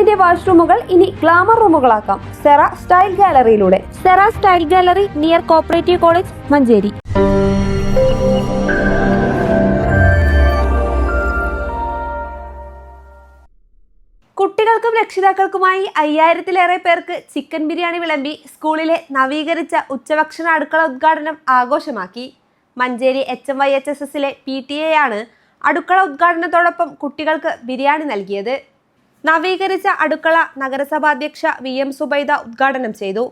വീടിന്റെ വാഷ്റൂമുകൾ ഇനി ഗ്ലാമർ റൂമുകളാക്കാം. സെറ സ്റ്റൈൽ ഗാലറിയിലൂടെ. Cera style gallery near cooperative college Manjeri. കുട്ടികൾക്കും രക്ഷിതാക്കൾക്കുമായി അയ്യായിരത്തിലേറെ പേർക്ക് ചിക്കൻ ബിരിയാണി വിളമ്പി സ്കൂളിലെ നവീകരിച്ച ഉച്ചഭക്ഷണ അടുക്കള ഉദ്ഘാടനം ആഘോഷമാക്കി. Manjeri H M Y H S എസിലെ പി ടി എ ആണ് അടുക്കള ഉദ്ഘാടനത്തോടൊപ്പം കുട്ടികൾക്ക് ബിരിയാണി നൽകിയത്. നവീകരിച്ച അടുക്കള നഗരസഭാധ്യക്ഷ വി എം സുബൈദ ഉദ്ഘാടനം ചെയ്തു.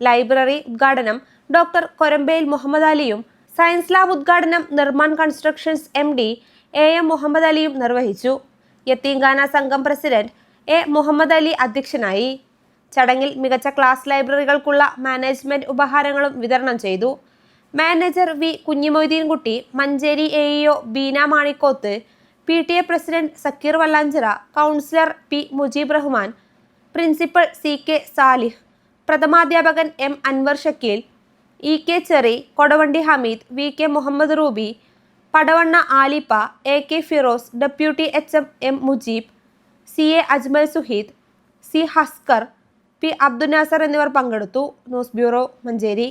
ലൈബ്രറി ഉദ്ഘാടനം ഡോക്ടർ കൊരമ്പേൽ മുഹമ്മദ് അലിയും സയൻസ് ലാബ് ഉദ്ഘാടനം Nirman constructions M D A M Muhammad അലിയും നിർവഹിച്ചു. യത്തീംഖാന സംഘം പ്രസിഡന്റ് എ മുഹമ്മദ് അലി അധ്യക്ഷനായി. ചടങ്ങിൽ മികച്ച ക്ലാസ് ലൈബ്രറികൾക്കുള്ള മാനേജ്മെന്റ് ഉപഹാരങ്ങളും വിതരണം ചെയ്തു. Manager V Kunhimoideenkutty Manjeri A EO Beena Manikoth P T A president Zakir Vallanchira councillor P Mujeeb Rahman principal C K Salih പ്രഥമാധ്യാപകൻ M Anwar Shakeel E K Cherry Kodavandi Hameed V K Muhammad Ruby Padavanna Alippa A K Firoz deputy H M M Mujeeb C A Ajmal Suheed C Haskar P Abdul Nasar എന്നിവർ പങ്കെടുത്തു. News bureau Manjeri.